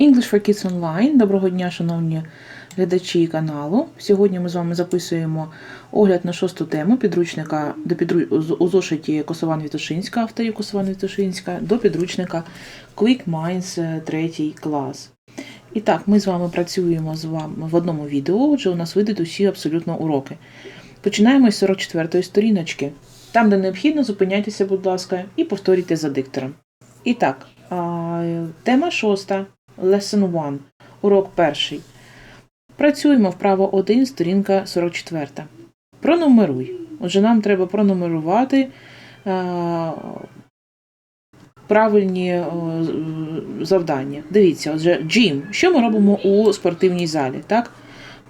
English for Kids Online. Доброго дня, шановні глядачі каналу. Сьогодні ми з вами записуємо огляд на шосту тему підручника до підру... у зошиті Косован Вітушинська, авторів Косован Вітушинська, до підручника Quick Minds е, третій клас. І так, ми з вами працюємо з вами в одному відео, отже, у нас вийдуть усі абсолютно уроки. Починаємо з 44-ї сторіночки. Там, де необхідно, зупиняйтеся, будь ласка, і повторюйте за диктором. І так, тема шоста. Lesson 1. Урок перший. Працюємо вправо 1, сторінка 44. Пронумеруй. Отже, нам треба пронумерувати е, правильні е, завдання. Дивіться, отже, gym. Що ми робимо у спортивній залі? Так?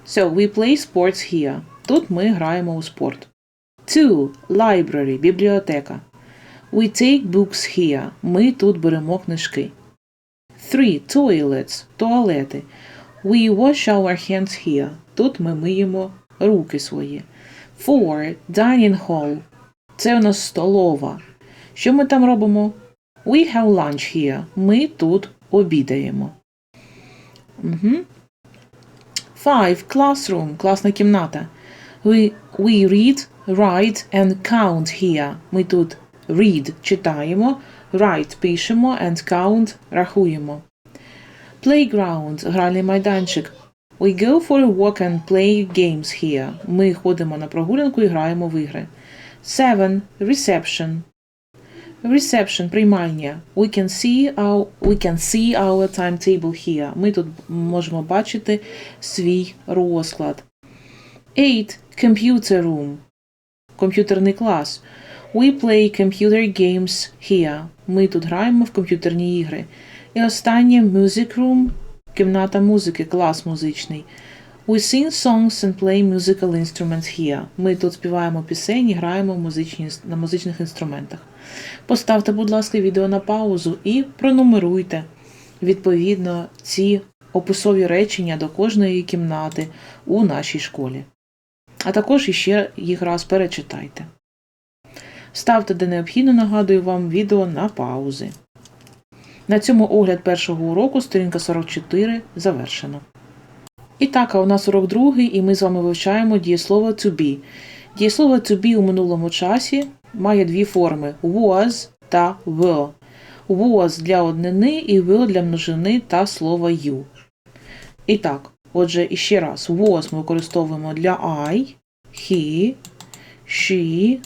So, we play sports here. Тут ми граємо у спорт. 2. Library. Бібліотека. We take books here. Ми тут беремо книжки. 3. Toilets. Туалети. We wash our hands here. Тут ми миємо руки свої. 4. Dining hall. Це у нас столова. Що ми там робимо? We have lunch here. Ми тут обідаємо. Угу. 5. Classroom. Класна кімната. We, we read, write and count here. Ми тут read читаємо, write пишемо and count рахуємо. Playground гральний майданчик. We go for a walk and play games here. Ми ходимо на прогулянку і граємо в ігри. 7. Reception. Reception приймальня. We can see our, we can see our timetable here. Ми тут можемо бачити свій розклад. 8. Computer room. Комп'ютерний клас. We play computer games here. Ми тут граємо в комп'ютерні ігри. І останнє music room. Кімната музики, клас музичний. We sing songs and play musical instruments here. Ми тут співаємо пісень і граємо музичні, на музичних інструментах. Поставте, будь ласка, відео на паузу і пронумеруйте відповідно ці описові речення до кожної кімнати у нашій школі. А також іще їх раз перечитайте. Ставте, де необхідно, нагадую вам відео на паузи. На цьому огляд першого уроку, сторінка 44, завершено. І так, а у нас урок другий, і ми з вами вивчаємо дієслово to be. Дієслово to be у минулому часі має дві форми was та were. Was для однини і were для множини та слова you. І так, отже, іще раз, was ми використовуємо для I, he, she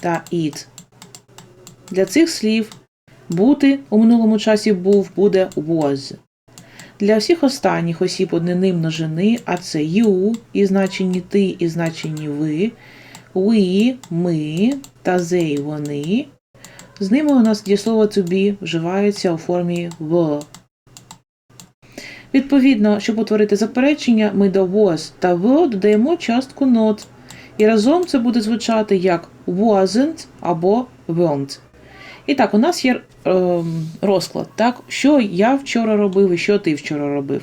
та it. Для цих слів бути у минулому часі був буде was. Для всіх останніх осіб однини множини, а це you і значенні ти, і значенні ви, we, ми та they вони. З ними у нас дієслово to be вживається у формі в. Відповідно, щоб утворити заперечення, ми до was та в додаємо частку not. І разом це буде звучати як wasn't або weren't. І так, у нас є ем, розклад, так? що я вчора робив і що ти вчора робив.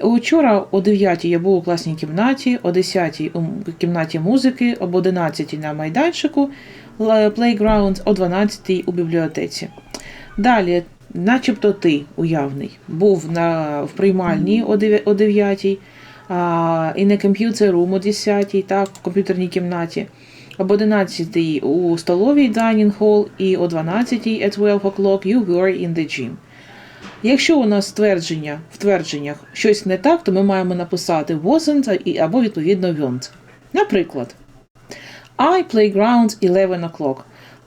Учора о 9 я був у класній кімнаті, о 10 у кімнаті музики, об 11 на майданчику playground, о 12 у бібліотеці. Далі, начебто ти уявний, був на, в приймальні о 9, о 9 а, і на комп'ютер room о 10, так, в комп'ютерній кімнаті. Об 11 у столовій dining hall і о 12 at 12 o'clock you were in the gym. Якщо у нас твердження, в твердженнях щось не так, то ми маємо написати wasn't або відповідно weren't. Наприклад, I playground 11 o'clock.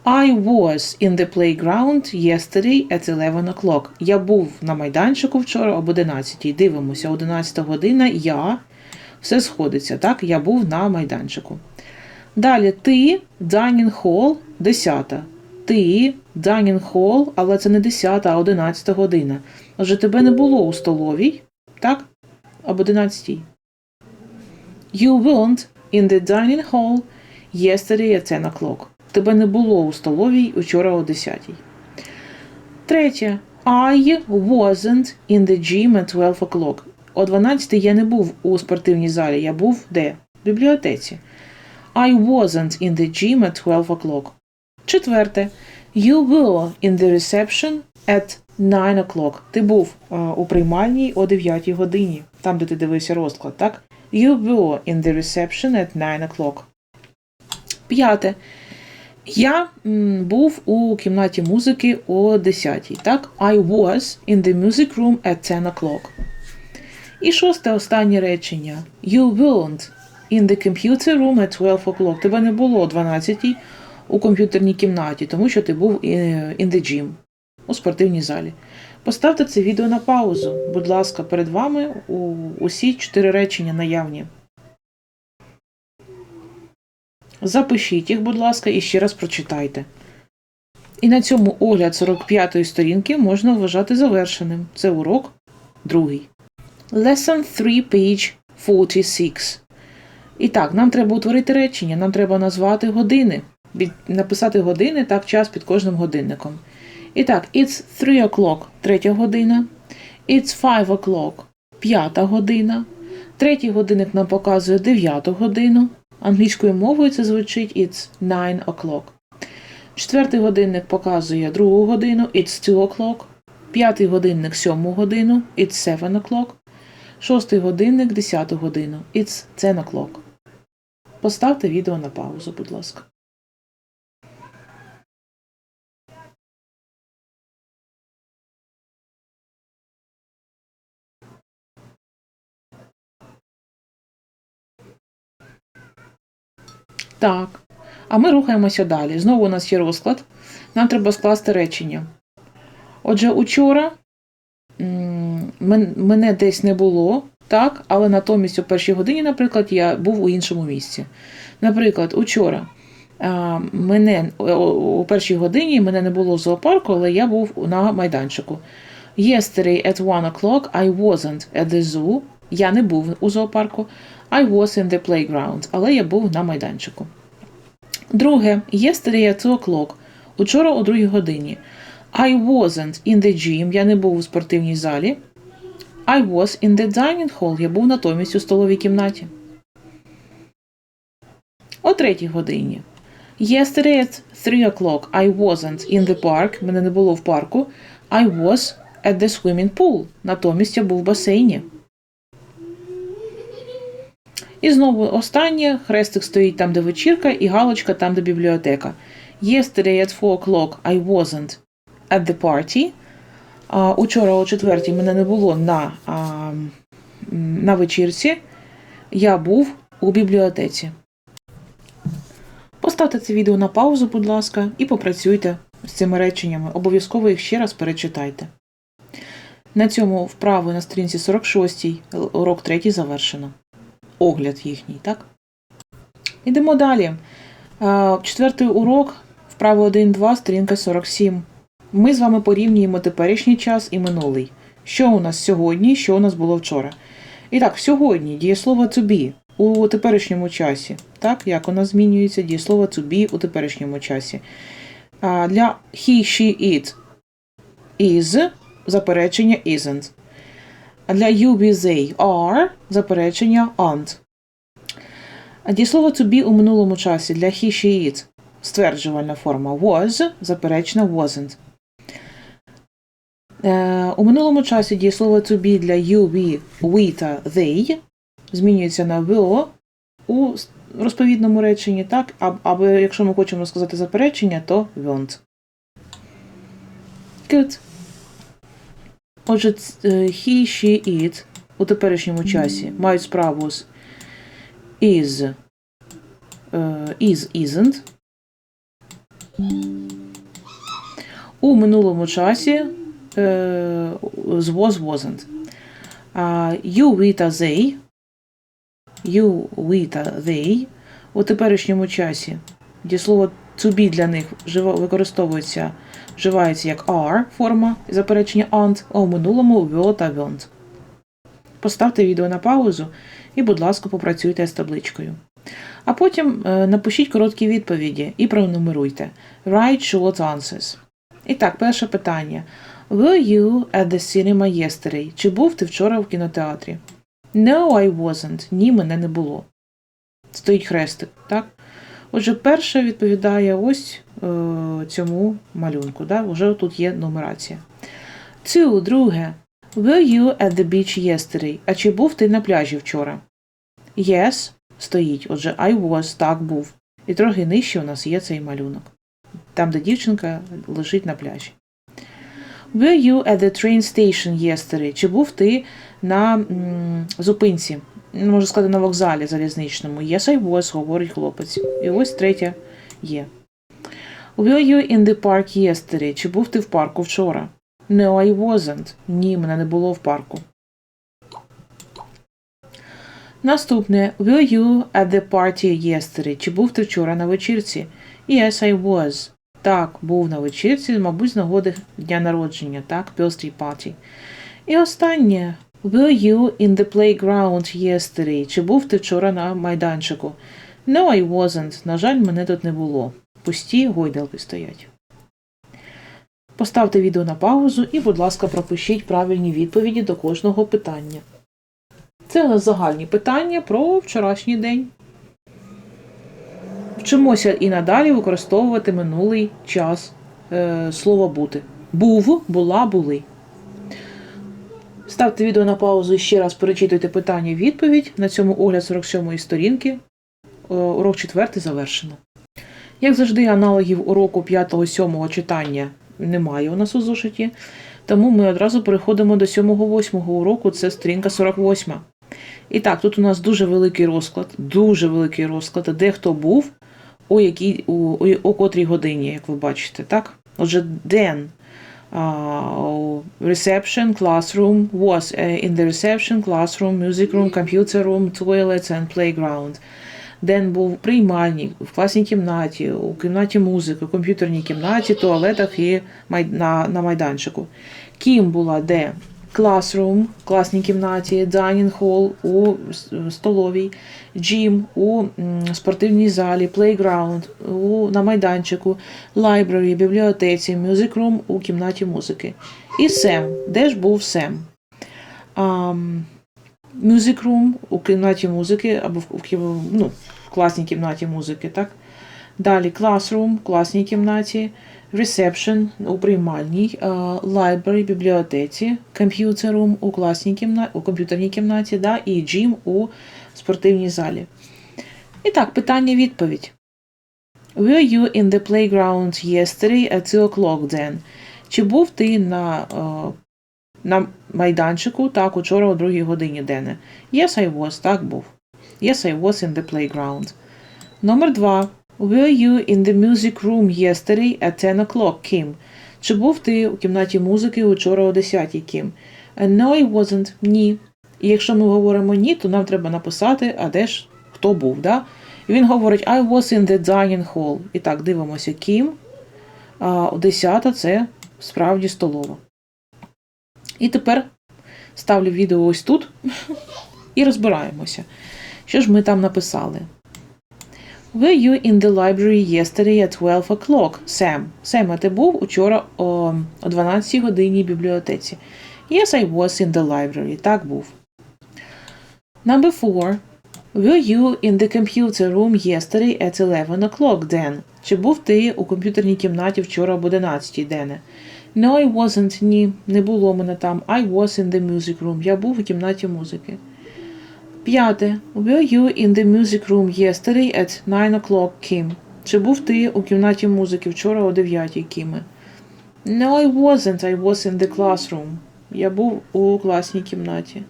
I was in the playground yesterday at 11 o'clock. Я був на майданчику вчора об 11. Дивимося, 11 година я. Все сходиться, так? Я був на майданчику. Далі ти dining hall 10. Ти dining hall, але це не 10, а 11 година. Отже, тебе не було у столовій, так? Об 11. You weren't in the dining hall yesterday at 10 o'clock. Тебе не було у столовій учора о 10. Третє. I wasn't in the gym at 12 o'clock. О 12 я не був у спортивній залі, я був де? В бібліотеці. I wasn't in the gym at 12 o'clock. Четверте. You were in the reception at 9 o'clock. Ти був е, у приймальній о 9 годині, там, де ти дивився розклад, так? You were in the reception at 9 o'clock. П'яте. Я м, був у кімнаті музики о 10, так? I was in the music room at 10 o'clock. І шосте останнє речення. You weren't in the computer room at 12 o'clock. Тебе не було о 12 у комп'ютерній кімнаті, тому що ти був е, in the gym, у спортивній залі. Поставте це відео на паузу. Будь ласка, перед вами усі чотири речення наявні. Запишіть їх, будь ласка, і ще раз прочитайте. І на цьому огляд 45-ї сторінки можна вважати завершеним. Це урок другий. Lesson 3, page 46. І так, нам треба утворити речення, нам треба назвати години, написати години, так, час під кожним годинником. І так, it's 3 o'clock, третя година. It's 5 o'clock, п'ята година. Третій годинник нам показує 9 годину. Англійською мовою це звучить it's 9 o'clock. Четвертий годинник показує другу годину, it's 2 o'clock. П'ятий годинник сьому годину, it's 7 o'clock. Шостий годинник 10 годину, it's 10 o'clock. Поставте відео на паузу, будь ласка. Так. А ми рухаємося далі. Знову у нас є розклад. Нам треба скласти речення. Отже, учора мене десь не було, так, але натомість у першій годині, наприклад, я був у іншому місці. Наприклад, учора мене о- першій годині мене не було в зоопарку, але я був на майданчику. Yesterday at 1 o'clock I wasn't at the zoo. Я не був у зоопарку. I was in the playground, але я був на майданчику. Друге, yesterday at 2 o'clock. Учора о другій годині. I wasn't in the gym. Я не був у спортивній залі. I was in the dining hall. Я був натомість у столовій кімнаті. О третій годині. Yesterday at 3 o'clock I wasn't in the park. Мене не було в парку. I was at the swimming pool. Натомість я був в басейні. І знову останнє. Хрестик стоїть там, де вечірка, і галочка там, де бібліотека. Yesterday at 4 o'clock I wasn't at the party. Учора о четвертій мене не було на, на вечірці. Я був у бібліотеці. Поставте це відео на паузу, будь ласка, і попрацюйте з цими реченнями. Обов'язково їх ще раз перечитайте. На цьому вправи на сторінці 46 урок 3 завершено. Огляд їхній, так? Ідемо далі. Четвертий урок, вправа 1-2, сторінка 47. Ми з вами порівнюємо теперішній час і минулий. Що у нас сьогодні, що у нас було вчора. І так, сьогодні дієслово to be у теперішньому часі. Так, як у нас змінюється дієслово to be у теперішньому часі. А, для he, she, it is заперечення isn't. А для you, be, they are заперечення aren't. А дієслово to be у минулому часі для he, she, it стверджувальна форма was, заперечна wasn't. Е, у минулому часі дієслово to be для you, we, we та they змінюється на will у розповідному реченні, так? Або якщо ми хочемо сказати заперечення, то won't. Good. Отже, е, he, she, it у теперішньому часі мають справу з is, е, is, isn't. У минулому часі е, з was, wasn't. You, we та they, you, we та they у теперішньому часі дієслово to be для них використовується, вживається як are форма заперечення aren't, а у минулому will та won't. Поставте відео на паузу і, будь ласка, попрацюйте з табличкою. А потім е, напишіть короткі відповіді і пронумеруйте. Write short answers. І так, перше питання. Were you at the cinema yesterday? Чи був ти вчора в кінотеатрі? No, I wasn't. Ні, мене не було. Стоїть хрестик, так? Отже, перше відповідає ось е, цьому малюнку. Да? Уже тут є нумерація. Two, друге. Were you at the beach yesterday? А чи був ти на пляжі вчора? Yes, стоїть. Отже, I was, так був. І трохи нижче у нас є цей малюнок. Там, де дівчинка лежить на пляжі. Were you at the train station yesterday? Чи був ти на м, зупинці? Ну, Можна сказати, на вокзалі залізничному. Yes, I was, говорить хлопець. І ось третє є. Were you in the park yesterday? Чи був ти в парку вчора? No, I wasn't. Ні, мене не було в парку. Наступне. Were you at the party yesterday? Чи був ти вчора на вечірці? Yes, I was. Так, був на вечірці, мабуть, з нагоди дня народження, так, birthday party. І останнє. Were you in the playground yesterday? Чи був ти вчора на майданчику? No, I wasn't. На жаль, мене тут не було. Пусті гойдалки стоять. Поставте відео на паузу і, будь ласка, пропишіть правильні відповіді до кожного питання. Це загальні питання про вчорашній день. Вчимося і надалі використовувати минулий час е, слова бути. Був, була, були. Ставте відео на паузу і ще раз перечитуйте питання і відповідь. На цьому огляд 47-ї сторінки. Е, Урок 4 завершено. Як завжди, аналогів уроку 5-7 читання немає у нас у зошиті, тому ми одразу переходимо до 7-8 уроку, це сторінка 48. І так, тут у нас дуже великий розклад, дуже великий розклад, де хто був, у, якій, у, у котрій годині, як ви бачите, так? Отже, Ден uh, reception, classroom, was uh, in the reception, classroom, music room, computer room, toilets and playground. Ден був в приймальні, в класній кімнаті, у кімнаті музики, у комп'ютерній кімнаті, туалетах і на, на майданчику. Кім була де? Classroom, класній кімнаті, dining hall у столовій, gym у спортивній залі, playground у, на майданчику, library, бібліотеці, room у кімнаті музики. І Сем. Де ж був Сем? Room у кімнаті музики або в, ну, в класній кімнаті музики, так? Далі classroom, в класній кімнаті, reception у приймальній, е, library, бібліотеці, computer у класній кімнаті, у комп'ютерній кімнаті, да, і gym у спортивній залі. І так, питання-відповідь. Were you in the playground yesterday at 2 o'clock then? Чи був ти на, е, на майданчику так учора о другій годині Дене? Yes, I was, так був. Yes, I was in the playground. Номер два. Were you in the music room yesterday at 10 o'clock, Kim? Чи був ти у кімнаті музики учора о 10 Кім? No, I wasn't. Ні. І якщо ми говоримо ні, то нам треба написати, а де ж хто був, да? І він говорить I was in the dining hall. І так, дивимося, Кім. А 10 це справді столова. І тепер ставлю відео ось тут і розбираємося. Що ж ми там написали? Were you in the library yesterday at 12 o'clock, Sam? Сем, а ти був учора о, о 12 годині в бібліотеці? Yes, I was in the library. Так був. Number four. Were you in the computer room yesterday at 11 o'clock, Dan? Чи був ти у комп'ютерній кімнаті вчора об 11, Дене? No, I wasn't. Ні, не було мене там. I was in the music room. Я був у кімнаті музики. П'яте. Were you in the music room yesterday at 9 o'clock, Kim? Чи був ти у кімнаті музики вчора о 9, Кіме? No, I wasn't. I was in the classroom. Я був у класній кімнаті.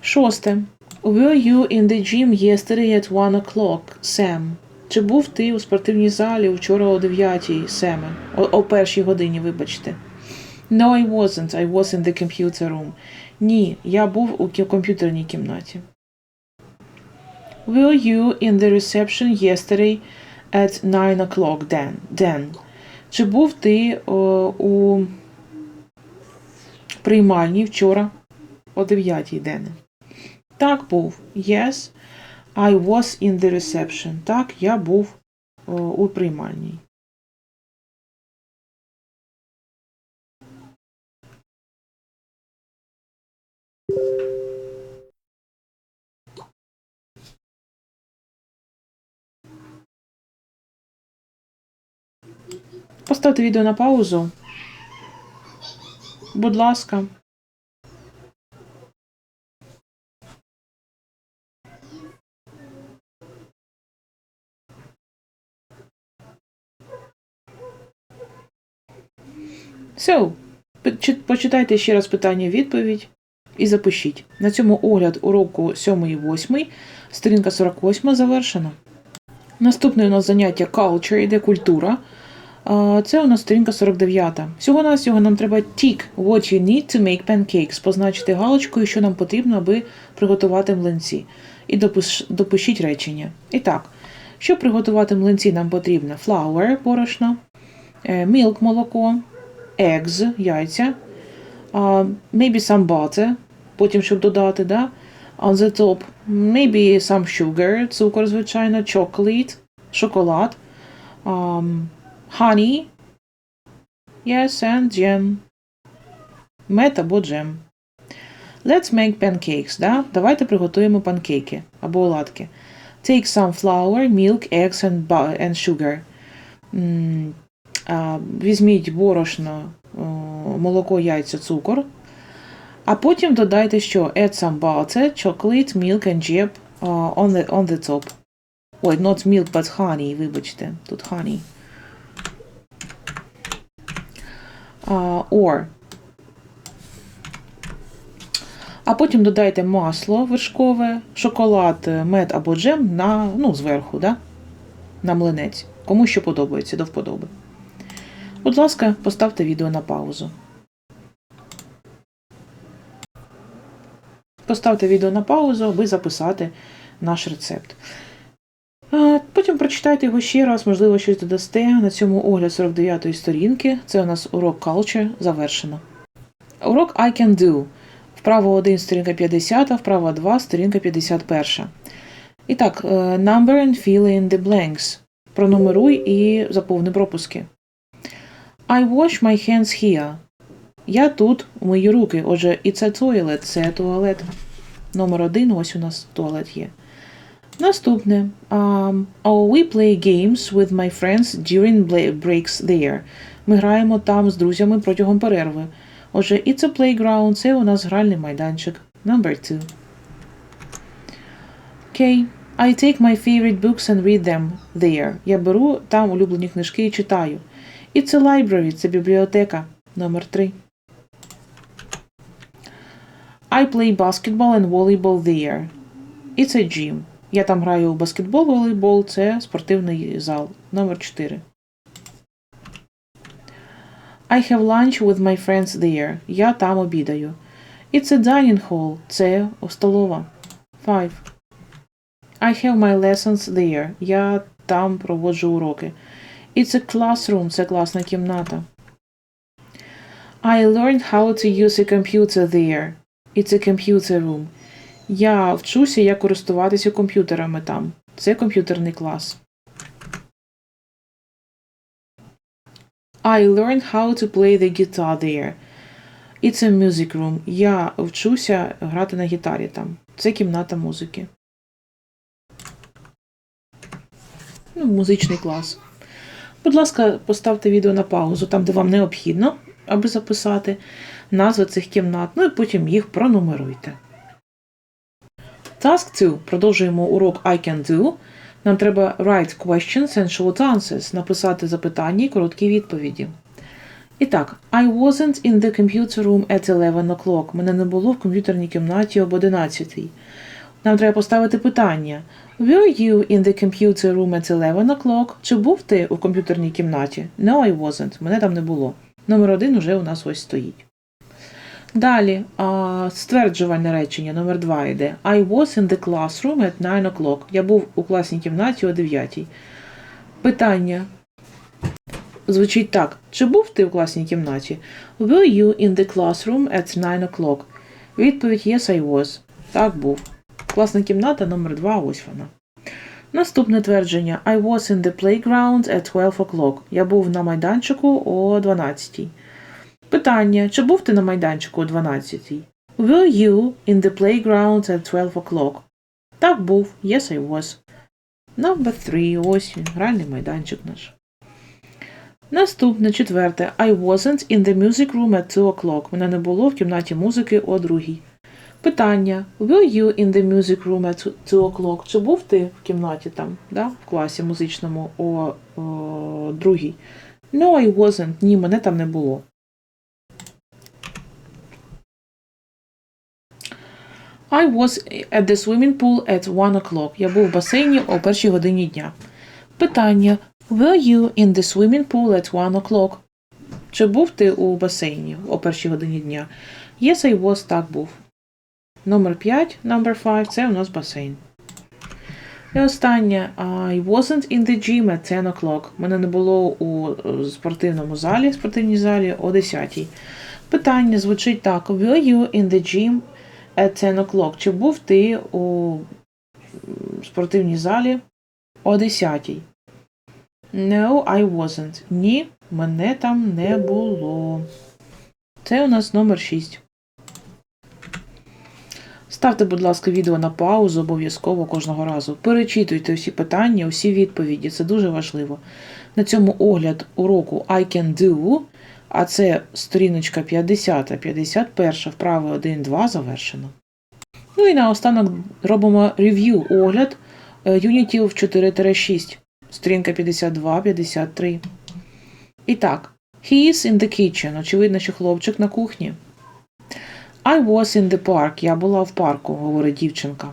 Шосте. Were you in the gym yesterday at 1 o'clock, Sam? Чи був ти у спортивній залі вчора о 9, Семе? О, о першій годині, вибачте. No, I wasn't. I was in the computer room. Ні, я був у комп'ютерній кімнаті. Were you in the reception yesterday at 9 o'clock, Dan? Dan. Чи був ти о, у приймальні вчора о 9 Дене? Так, був. Yes, I was in the reception. Так, я був о, у приймальній. Поставте відео на паузу. Будь ласка. Почи- почитайте ще раз питання-відповідь і запишіть. На цьому огляд уроку 7 і 8, сторінка 48 завершена. Наступне у нас заняття Culture, іде культура. Це у нас сторінка 49. Всього навсього нам треба tick what you need to make pancakes, позначити галочкою, що нам потрібно, аби приготувати млинці. І допиш, допишіть речення. І так, щоб приготувати млинці, нам потрібно flour, борошно, е, milk, молоко, eggs, яйця, maybe some butter, потім щоб додати, да? On the top, maybe some sugar, цукор, звичайно, chocolate, шоколад, um, honey, yes, and jam, мед або джем. Let's make pancakes, да? Давайте приготуємо панкейки або оладки. Take some flour, milk, eggs and, and sugar. Візьміть борошно, молоко, яйця, цукор. А потім додайте, що add some butter, chocolate, milk and jam uh, on, the, on the top. Ой, not milk, but honey, вибачте, тут honey. Uh, or. А потім додайте масло вершкове, шоколад, мед або джем на, ну, зверху, да? на млинець. Кому що подобається, до вподоби. Будь ласка, поставте відео на паузу. Поставте відео на паузу, аби записати наш рецепт. Потім прочитайте його ще раз, можливо, щось додасте. На цьому огляд 49-ї сторінки. Це у нас урок Culture завершено. Урок I can do. Вправо 1, сторінка 50, вправо 2, сторінка 51. І так, е, number and fill in the blanks. Пронумеруй і заповни пропуски. I wash my hands here. Я тут мию руки. Отже, і це toilet, це туалет. Номер один, ось у нас туалет є. Наступне. Um, oh, we play games with my friends during breaks there. Ми граємо там з друзями протягом перерви. Отже, it's a playground, це у нас гральний майданчик. Number two. Okay. I take my favorite books and read them there. Я беру там улюблені книжки і читаю. It's a library, це бібліотека. Номер три. I play basketball and volleyball there. It's a gym. Я там граю у баскетбол, волейбол, це спортивний зал. Номер 4. I have lunch with my friends there. Я там обідаю. It's a dining hall. Це столова. 5. I have my lessons there. Я там проводжу уроки. It's a classroom. Це класна кімната. I learned how to use a computer there. It's a computer room. Я вчуся, як користуватися комп'ютерами там. Це комп'ютерний клас. I learned how to play the guitar there. It's a music room. Я вчуся грати на гітарі там. Це кімната музики. Ну, музичний клас. Будь ласка, поставте відео на паузу, там, де вам необхідно, аби записати назви цих кімнат, ну і потім їх пронумеруйте. Task 2. Продовжуємо урок I can do. Нам треба write questions and short answers, написати запитання і короткі відповіді. І так, I wasn't in the computer room at 11 o'clock. Мене не було в комп'ютерній кімнаті об 11. Нам треба поставити питання. Were you in the computer room at 11 o'clock? Чи був ти у комп'ютерній кімнаті? No, I wasn't. Мене там не було. Номер один уже у нас ось стоїть. Далі, стверджувальне речення номер 2 йде. I was in the classroom at 9 o'clock. Я був у класній кімнаті о 9. Питання звучить так. Чи був ти у класній кімнаті? Were you in the classroom at 9 o'clock? Відповідь Yes, I was. Так був. Класна кімната номер 2 ось вона. Наступне твердження. I was in the playground at 12 o'clock. Я був на майданчику о 12. Питання. Чи був ти на майданчику о 12-й? Were you in the playground at 12 o'clock? Так був. Yes, I was. Number 3. Ось він. Гральний майданчик наш. Наступне четверте. I wasn't in the music room at 2 o'clock. Мене не було в кімнаті музики о другій. Питання. Were you in the music room at 2 o'clock? Чи був ти в кімнаті там, да? в класі музичному о, о другій? No, I wasn't. Ні, мене там не було. I was at the swimming pool at 1 o'clock. Я був в басейні о першій годині дня. Питання. Were you in the swimming pool at 1 o'clock? Чи був ти у басейні о першій годині дня? Yes, I was, так був. Номер 5, number 5, це у нас басейн. І останнє. I wasn't in the gym at 10 o'clock. Мене не було у е, спортивному залі, спортивній залі о 10. Питання звучить так. Were you in the gym at 10 o'clock? Чи був ти у спортивній залі о 10? No, I wasn't. Ні, мене там не було. Це у нас номер 6. Ставте, будь ласка, відео на паузу обов'язково кожного разу. Перечитуйте усі питання, усі відповіді. Це дуже важливо. На цьому огляд уроку I can do, а це сторіночка 50, 51, вправи 1, 2 завершено. Ну і наостанок робимо рев'ю огляд юнітів 4-6, сторінка 52, 53. І так, he is in the kitchen. Очевидно, що хлопчик на кухні. I was in the park. Я була в парку, говорить дівчинка.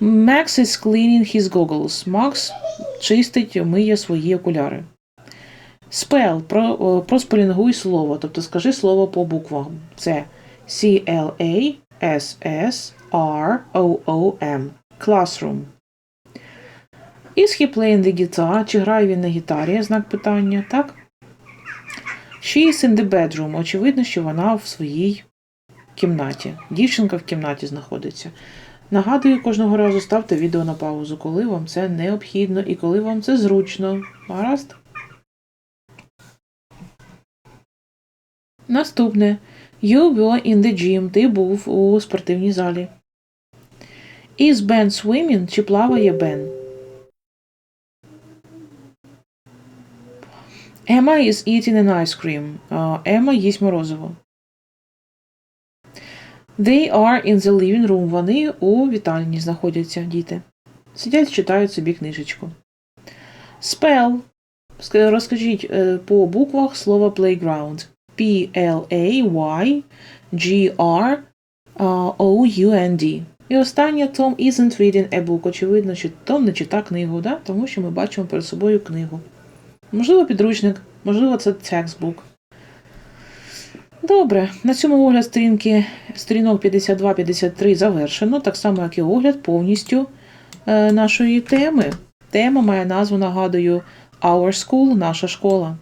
Max is cleaning his goggles. Макс чистить, миє свої окуляри. О, проспелінгуй слово. Тобто скажи слово по буквам. Це C-L-A-S-S-R-O-O-M. Classroom. Is he playing the guitar? Чи грає він на гітарі? Знак питання, так? She is in the bedroom. Очевидно, що вона в своїй кімнаті. Дівчинка в кімнаті знаходиться. Нагадую, кожного разу ставте відео на паузу, коли вам це необхідно і коли вам це зручно. Гаразд? Наступне. You were in the gym. Ти був у спортивній залі. Is Ben swimming? Чи плаває Бен? Emma is eating an ice cream. Емма їсть морозиво. They are in the living room. Вони у вітальні знаходяться, діти. Сидять, читають собі книжечку. Spell. Розкажіть е, по буквах слово playground. P-L-A-Y G-R-O-U-N-D. І останнє Tom isn't reading a book. Очевидно, що Том не читає книгу, да? тому що ми бачимо перед собою книгу. Можливо, підручник, можливо, це textbook. Добре, на цьому огляд сторінки сторінок 52-53 завершено, так само, як і огляд повністю е, нашої теми. Тема має назву, нагадую, Our School, наша школа.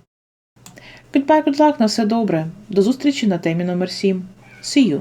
Goodbye, good luck, на все добре. До зустрічі на темі номер 7. See you!